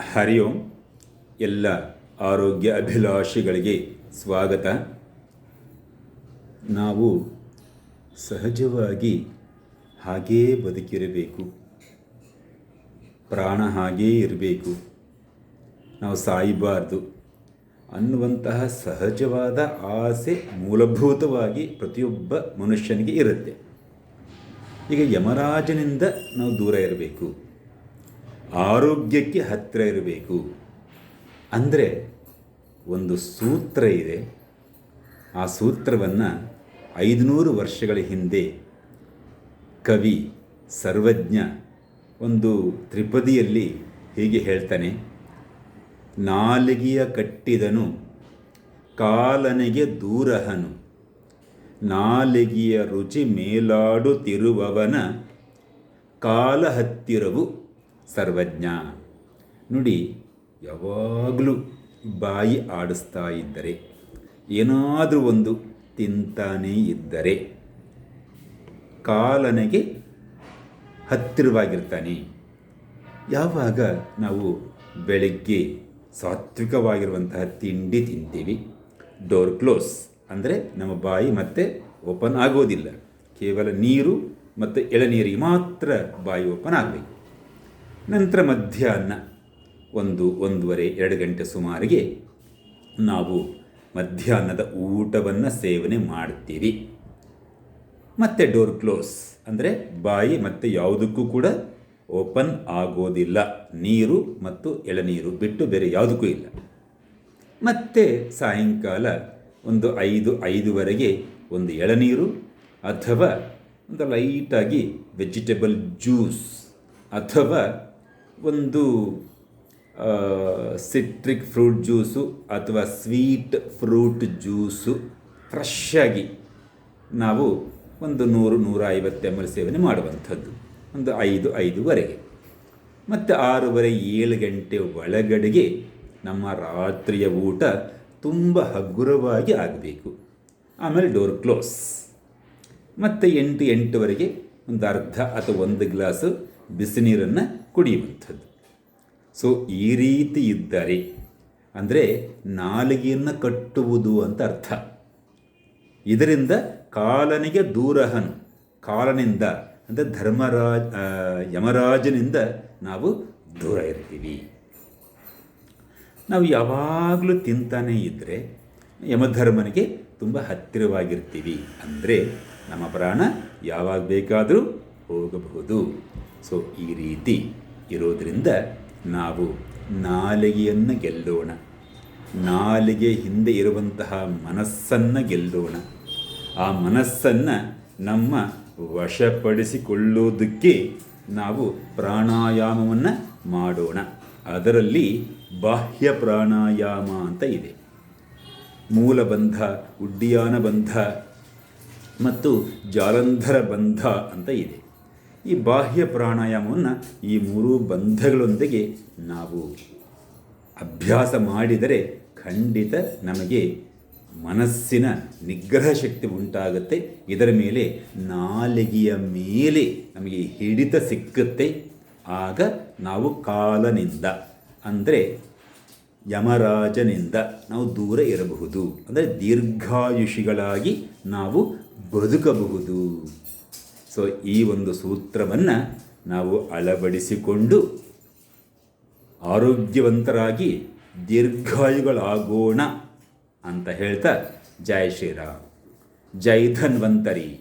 ಹರಿ ಓಂ ಎಲ್ಲ ಆರೋಗ್ಯ ಅಭಿಲಾಷಿಗಳಿಗೆ ಸ್ವಾಗತ. ನಾವು ಸಹಜವಾಗಿ ಹಾಗೇ ಬದುಕಿರಬೇಕು. ಪ್ರಾಣ ಹಾಗೇ ಇರಬೇಕು. ನಾವು ಸಾಯಬಾರ್ದು. ಅನ್ನುವಂತಹ ಸಹಜವಾದ ಆಸೆ ಮೂಲಭೂತವಾಗಿ ಪ್ರತಿಯೊಬ್ಬ ಮನುಷ್ಯನಿಗೆ ಇರುತ್ತೆ. ಈಗ ಯಮರಾಜನಿಂದ ನಾವು ದೂರ ಇರಬೇಕು. ಆರೋಗ್ಯಕ್ಕೆ ಹತ್ತಿರ ಇರಬೇಕು. ಅಂದರೆ ಒಂದು ಸೂತ್ರ ಇದೆ. ಆ ಸೂತ್ರವನ್ನು ಐದುನೂರು ವರ್ಷಗಳ ಹಿಂದೆ ಕವಿ, ಸರ್ವಜ್ಞ ಒಂದು ತ್ರಿಪದಿಯಲ್ಲಿ ಹೀಗೆ ಹೇಳ್ತಾನೆ, ನಾಲಿಗೆಯ ಕಟ್ಟಿದನು ಕಾಲನೆಗೆ ದೂರಹನು. ನಾಲಿಗೆಯ ರುಚಿ ಮೇಲಾಡುತ್ತಿರುವವನ ಕಾಲ ಹತ್ತಿರವು ಸರ್ವಜ್ಞ. ನುಡಿ, ಯಾವಾಗಲೂ ಬಾಯಿ ಆಡಿಸ್ತಾ ಇದ್ದರೆ, ಏನಾದರೂ ಒಂದು ತಿಂತಾನೇ ಇದ್ದರೆ, ಕಾಲನೆಗೆ ಹತ್ತಿರವಾಗಿರ್ತಾನೆ. ಯಾವಾಗ ನಾವು ಬೆಳಗ್ಗೆ ಸಾತ್ವಿಕವಾಗಿರುವಂತಹ ತಿಂಡಿ ತಿಂತೀವಿ ಡೋರ್ ಕ್ಲೋಸ್ ಅಂದರೆ ನಮ್ಮ ಬಾಯಿ ಮತ್ತೆ ಓಪನ್ ಆಗೋದಿಲ್ಲ. ಕೇವಲ ನೀರು ಮತ್ತು ಎಳನೀರಿಗೆ ಮಾತ್ರ ಬಾಯಿ ಓಪನ್ ಆಗಬೇಕು. ನಂತರ ಮಧ್ಯಾಹ್ನ ಒಂದು, ಒಂದೂವರೆ, ಎರಡು ಗಂಟೆ ಸುಮಾರಿಗೆ ನಾವು ಮಧ್ಯಾಹ್ನದ ಊಟವನ್ನು ಸೇವನೆ ಮಾಡ್ತೀವಿ. ಮತ್ತೆ ಡೋರ್ ಕ್ಲೋಸ್ ಅಂದರೆ ಬಾಯಿ ಮತ್ತೆ ಯಾವುದಕ್ಕೂ ಕೂಡ ಓಪನ್ ಆಗೋದಿಲ್ಲ. ನೀರು ಮತ್ತು ಎಳನೀರು ಬಿಟ್ಟು ಬೇರೆ ಯಾವುದಕ್ಕೂ ಇಲ್ಲ. ಮತ್ತೆ ಸಾಯಂಕಾಲ ಒಂದು ಐದು, ಐದುವರೆಗೆ ಒಂದು ಎಳನೀರು ಅಥವಾ ಒಂದು ಲೈಟಾಗಿ ವೆಜಿಟೇಬಲ್ ಜ್ಯೂಸ್ ಅಥವಾ ಒಂದು ಸಿಟ್ರಿಕ್ ಫ್ರೂಟ್ ಜ್ಯೂಸು ಅಥವಾ ಸ್ವೀಟ್ ಫ್ರೂಟ್ ಜ್ಯೂಸು ಫ್ರೆಶ್ ಆಗಿ ನಾವು ಒಂದು ನೂರು ನೂರ ಐವತ್ತು ಎಂ ಎಲ್ ಸೇವನೆ ಮಾಡುವಂಥದ್ದು. ಒಂದು ಐದು, ಐದುವರೆಗೆ. ಮತ್ತು ಆರೂವರೆ, ಏಳು ಗಂಟೆ ಒಳಗಡೆಗೆ ನಮ್ಮ ರಾತ್ರಿಯ ಊಟ ತುಂಬ ಹಗುರವಾಗಿ ಆಗಬೇಕು. ಆಮೇಲೆ ಡೋರ್ ಕ್ಲೋಸ್ ಮತ್ತು ಎಂಟು, ಎಂಟುವರೆಗೆ ಒಂದು ಅರ್ಧ ಅಥವಾ ಒಂದು ಗ್ಲಾಸು ಬಿಸಿ ನೀರನ್ನು ಕುಡಿಯುವಂಥದ್ದು. ಸೊ ಈ ರೀತಿ ಇದ್ದರೆ, ಅಂದರೆ ನಾಲಿಗೆಯನ್ನು ಕಟ್ಟುವುದು ಅಂತ ಅರ್ಥ. ಇದರಿಂದ ಕಾಲನಿಗೆ ದೂರಹನು, ಕಾಲನಿಂದ, ಅಂದರೆ ಧರ್ಮರಾಜ ಯಮರಾಜನಿಂದ ನಾವು ದೂರ ಇರ್ತೀವಿ. ನಾವು ಯಾವಾಗಲೂ ತಿಂತಾನೇ ಇದ್ದರೆ ಯಮಧರ್ಮನಿಗೆ ತುಂಬ ಹತ್ತಿರವಾಗಿರ್ತೀವಿ. ಅಂದರೆ ನಮ್ಮ ಪ್ರಾಣ ಯಾವಾಗ ಬೇಕಾದರೂ ಹೋಗಬಹುದು. ಸೊ ಈ ರೀತಿ ಇರೋದರಿಂದ ನಾವು ನಾಲಿಗೆಯನ್ನು ಗೆಲ್ಲೋಣ. ನಾಲಿಗೆ ಹಿಂದೆ ಇರುವಂತಹ ಮನಸ್ಸನ್ನು ಗೆಲ್ಲೋಣ. ಆ ಮನಸ್ಸನ್ನು ನಮ್ಮ ವಶಪಡಿಸಿಕೊಳ್ಳೋದಕ್ಕೆ ನಾವು ಪ್ರಾಣಾಯಾಮವನ್ನು ಮಾಡೋಣ. ಅದರಲ್ಲಿ ಬಾಹ್ಯ ಪ್ರಾಣಾಯಾಮ ಅಂತ ಇದೆ. ಮೂಲಬಂಧ ಉಡ್ಡಿಯಾನ ಬಂಧ ಮತ್ತು ಜಾಲಂಧರ ಬಂಧ ಅಂತ ಇದೆ. ಈ ಬಾಹ್ಯ ಪ್ರಾಣಾಯಾಮವನ್ನು ಈ ಮೂರು ಬಂಧಗಳೊಂದಿಗೆ ನಾವು ಅಭ್ಯಾಸ ಮಾಡಿದರೆ ಖಂಡಿತ ನಮಗೆ ಮನಸ್ಸಿನ ನಿಗ್ರಹ ಶಕ್ತಿ ಉಂಟಾಗುತ್ತೆ. ಇದರ ಮೇಲೆ ನಾಲಿಗೆಯ ಮೇಲೆ ನಮಗೆ ಹಿಡಿತ ಸಿಕ್ಕುತ್ತೆ. ಆಗ ನಾವು ಕಾಲನಿಂದ, ಅಂದರೆ ಯಮರಾಜನಿಂದ ನಾವು ದೂರ ಇರಬಹುದು. ಅಂದರೆ ದೀರ್ಘಾಯುಷಿಗಳಾಗಿ ನಾವು ಬದುಕಬಹುದು. ಸೊ ಈ ಒಂದು ಸೂತ್ರವನ್ನು ನಾವು ಅಳವಡಿಸಿಕೊಂಡು ಆರೋಗ್ಯವಂತರಾಗಿ ದೀರ್ಘಾಯುಗಳಾಗೋಣ ಅಂತ ಹೇಳ್ತಾ ಜಯ ಶ್ರೀರಾಮ್. ಜೈ ಧನ್ವಂತರಿ.